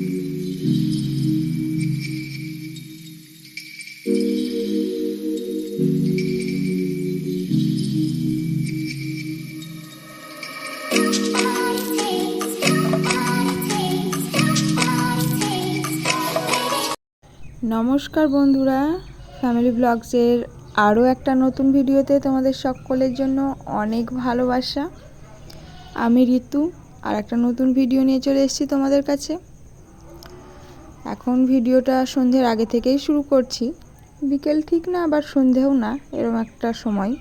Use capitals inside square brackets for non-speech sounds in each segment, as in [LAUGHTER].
নমস্কার বন্ধুরা ফ্যামিলি ব্লগসের আরও একটা নতুন ভিডিওতে তোমাদের সকলের জন্য অনেক ভালোবাসা। আমি ঋতু, আর একটা নতুন ভিডিও নিয়ে চলে এসেছি তোমাদের কাছে। এখন ভিডিওটা সন্ধ্যের আগে থেকেই শুরু করছি। বিকেল ঠিক না, আবার সন্ধেও না এরকম একটা সময়।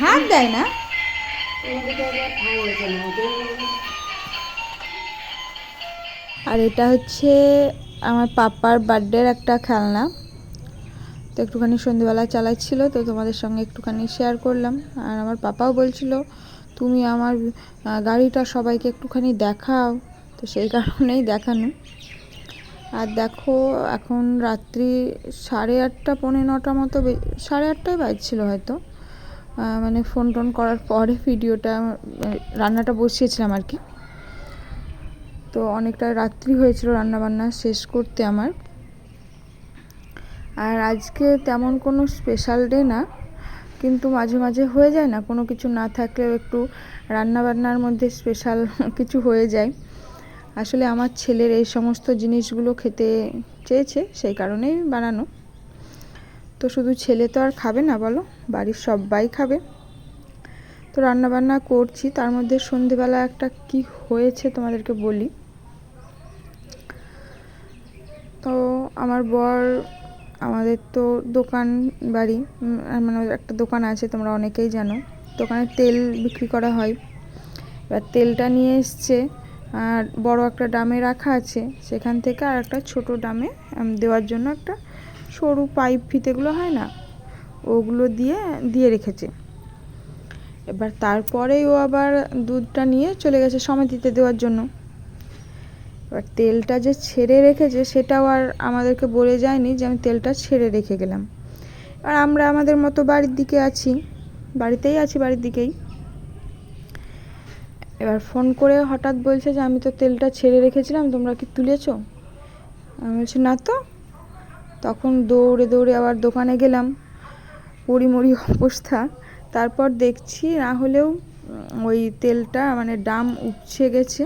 হাত দেয় না? আর এটা হচ্ছে আমার পাপার বার্থডের একটা খেলনা। তো একটুখানি সন্ধেবেলা চালাচ্ছিল, তো তোমাদের সঙ্গে একটুখানি শেয়ার করলাম। আর আমার পাপাও বলছিল, তুমি আমার গাড়িটা সবাইকে একটুখানি দেখাও। তো সেই কারণেই দেখানো। আর দেখো, এখন রাত্রি সাড়ে আটটা, পৌনে নটা মতো সাড়ে আটটায় বাজছিল হয়তো। মানে ফোন টোন করার পরে ভিডিওটা রান্নাটা বসিয়েছিলাম আর কি। তো অনেকটা রাত্রি হয়েছিল রান্নাবান্না শেষ করতে আমার। আর আজকে তেমন কোনো স্পেশাল ডে না, কিন্তু মাঝে মাঝে হয়ে যায় না, কোনো কিছু না থাকলেও একটু রান্নাবান্নার মধ্যে স্পেশাল [LAUGHS] কিছু হয়ে যায়। আসলে আমার ছেলের এই সমস্ত জিনিসগুলো খেতে চেয়েছে, সেই কারণেই বানানো। তো শুধু ছেলে তো আর খাবে না বলো? বাড়ির সবাই খাবে। তো রান্নাবান্না করছি, তার মধ্যে সন্ধেবেলা একটা কি হয়েছে তোমাদেরকে বলি। তো আমার বর, আমাদের তো দোকান বাড়ি মানে একটা দোকান আছে, তোমরা অনেকেই জানো। দোকানে তেল বিক্রি করা হয়। এবার তেলটা নিয়ে এসছে, আর বড় একটা ডামে রাখা আছে। সেখান থেকে আর একটা ছোটো ডামে দেওয়ার জন্য একটা সরু পাইপ ফিতেগুলো হয় না, ওগুলো দিয়ে দিয়ে রেখেছে। এবার তারপরেই ও আবার দুধটা নিয়ে চলে গেছে সমিতিতে দেওয়ার জন্য। এবার তেলটা যে ছেড়ে রেখেছে সেটাও আর আমাদেরকে বলে যায়নি যে আমি তেলটা ছেড়ে রেখে গেলাম। আর আমরা আমাদের মতো বাড়ির দিকে আছি, বাড়িতেই আছি বাড়ির দিকেই। এবার ফোন করে হঠাৎ বলছে যে, আমি তো তেলটা ছেড়ে রেখেছিলাম, তোমরা কি তুলেছো? আমি বলছি, না তো। তখন দৌড়ে দৌড়ে আবার দোকানে গেলাম, পরিমরি অবস্থা। তারপর দেখছি না হলেও ওই তেলটা মানে ডাম উপচে গেছে।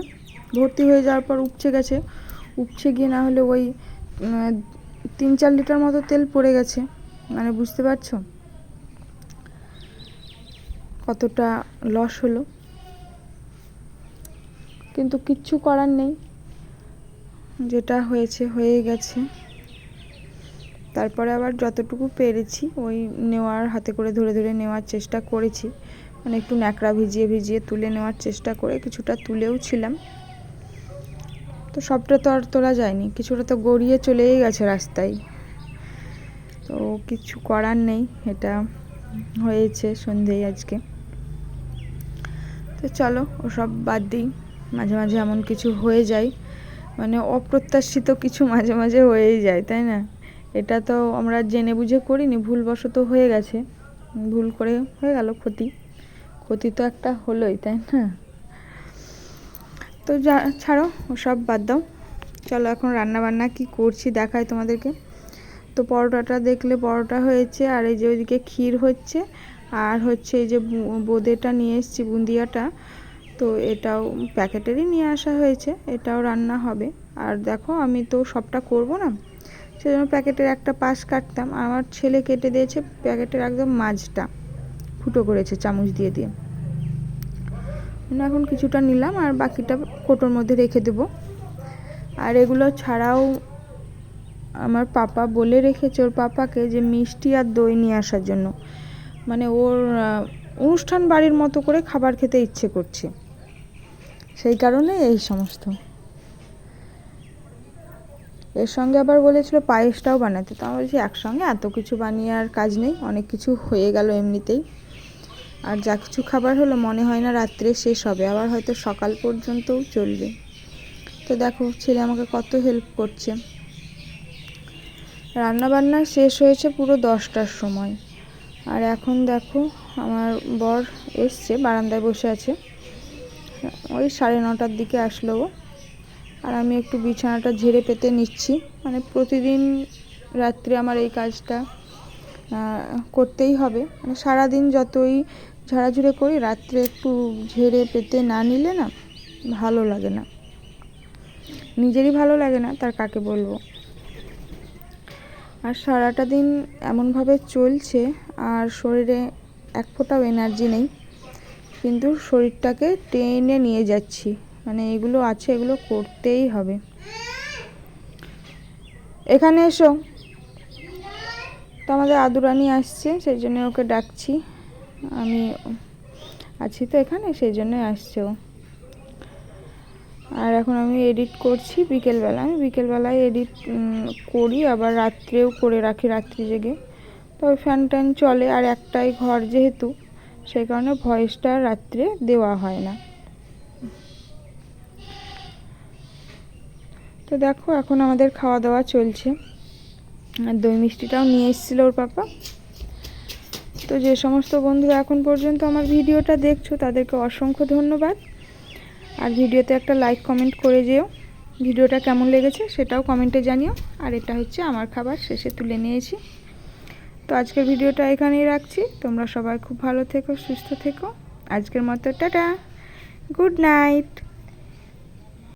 ভর্তি হয়ে যাওয়ার পর উপচে গেছে। উপচে গিয়ে না হলে ওই তিন চার লিটার মতো তেল পড়ে গেছে। মানে বুঝতে পারছ? কতটা লস হলো। কিন্তু কিচ্ছু করার নেই। যেটা হয়েছে হয়ে গেছে। তারপরে আবার যতটুকু পেরেছি, ওই নেওয়ার হাতে করে ধরে ধরে নেওয়ার চেষ্টা করেছি। মানে একটু ন্যাকড়া ভিজিয়ে ভিজিয়ে তুলে নেওয়ার চেষ্টা করে কিছুটা তুলেও ছিলাম। তো সবটা তো আর তোলা যায়নি, কিছুটা তো গড়িয়ে চলেই গেছে রাস্তায়। তো কিছু করার নেই, এটা হয়েছে সন্ধেই আজকে। তো চলো, ওসব বাদ দিই, মাঝে মাঝে এমন কিছু হয়ে যায়। মানে অপ্রত্যাশিত কিছু মাঝে মাঝে হয়েই যায়, তাই না? এটা তো আমরা জেনে বুঝে করিনি, ভুলবশত হয়ে গেছে। ভুল করে হয়ে গেল ক্ষতি। ক্ষতি তো একটা হলোই, তাই না? তো যা, ছাড়ো ওসব বাদ দাও। চলো এখন রান্না বান্না কি করছি দেখায় তোমাদেরকে। তো পরোটাটা দেখলে পরোটা হয়েছে, আর এই যে ওইদিকে ক্ষীর হচ্ছে, আর হচ্ছে এই যে বোঁদেটা নিয়ে এসেছি, বুন্দিয়াটা। তো এটাও প্যাকেটেরই নিয়ে আসা হয়েছে, এটাও রান্না হবে। আর দেখো, আমি তো সবটা করব না। সেজন্য প্যাকেটের একটা পাশ কাটতাম। আর আমার ছেলে কেটে দিয়েছে, প্যাকেটের একদম মাঝটা। ফুটো করেছে, চামচ দিয়ে দিয়ে। মানে এখন কিছুটা নিলাম আর বাকিটা কোটোর মধ্যে রেখে দেব। আর এগুলো ছাড়াও আমার পাপা বলে রেখেছে ওর পাপাকে যে মিষ্টি আর দই নিয়ে আসার জন্য। মানে ওর অনুষ্ঠান বাড়ির মতো করে খাবার খেতে ইচ্ছে করছে। সেই কারণে এই সমস্ত। এর সঙ্গে আবার বলেছিল পায়েসটাও বানাতে। তো আমি বলছি, একসঙ্গে এত কিছু বানিয়ে আর কাজ নেই, অনেক কিছু হয়ে গেল এমনিতেই। আর যা কিছু খাবার হলো, মনে হয় না রাত্রে শেষ হবে, আবার হয়তো সকাল পর্যন্তও চলবে। তো দেখো, ছেলে আমাকে কত হেল্প করছে। রান্না বান্না শেষ হয়েছে পুরো দশটার সময়। আর এখন দেখো, আমার বর এসছে, বারান্দায় বসে আছে। ওই সাড়ে নটার দিকে আসলো ও। আর আমি একটু বিছানাটা ঝেড়ে পেতে নিচ্ছি। মানে প্রতিদিন রাত্রে আমার এই কাজটা করতেই হবে। মানে সারাদিন যতই ঝাড়াঝুড়ে করি, রাত্রে একটু ঝেড়ে পেতে না নিলে না ভালো লাগে না। নিজেরই ভালো লাগে না, তার কাকে বলব? আর সারাটা দিন এমনভাবে চলছে, আর শরীরে এক ফোঁটাও এনার্জি নেই, কিন্তু শরীরটাকে টেনে নিয়ে যাচ্ছি। মানে এগুলো আছে, এগুলো করতেই হবে। এখানে এসো। তো আমাদের আদুরানি আসছে, সেই জন্য ওকে ডাকছি। আমি আছি তো এখানে, সেই জন্যই আসছে ও। আর এখন আমি এডিট করছি বিকেলবেলা আমি বিকেলবেলায় এডিট করি, আবার রাত্রেও করে রাখি, রাত্রি জেগে। তো ওই ফ্যান ট্যান চলে, আর একটাই ঘর যেহেতু, সেই কারণে ভয়েসটা রাত্রে দেওয়া হয় না। তো দেখো, এখন আমাদের খাওয়া দাওয়া চলছে। আর দই মিষ্টিটাও নিয়ে এসেছিল ওর পাপা। তো যে সমস্ত বন্ধুরা এখন পর্যন্ত আমার ভিডিওটা দেখছ, তাদেরকে অসংখ্য ধন্যবাদ। আর ভিডিওতে একটা লাইক, কমেন্ট করে যেও। ভিডিওটা কেমন লেগেছে সেটাও কমেন্টে জানিও। আর এটা হচ্ছে আমার খাবার, শেষে তুলে নিয়েছি। তো আজকের ভিডিওটা এখানেই রাখছি। তোমরা সবাই খুব ভালো থেকো, সুস্থ থেকো। আজকের মতো, টাটা। Good night.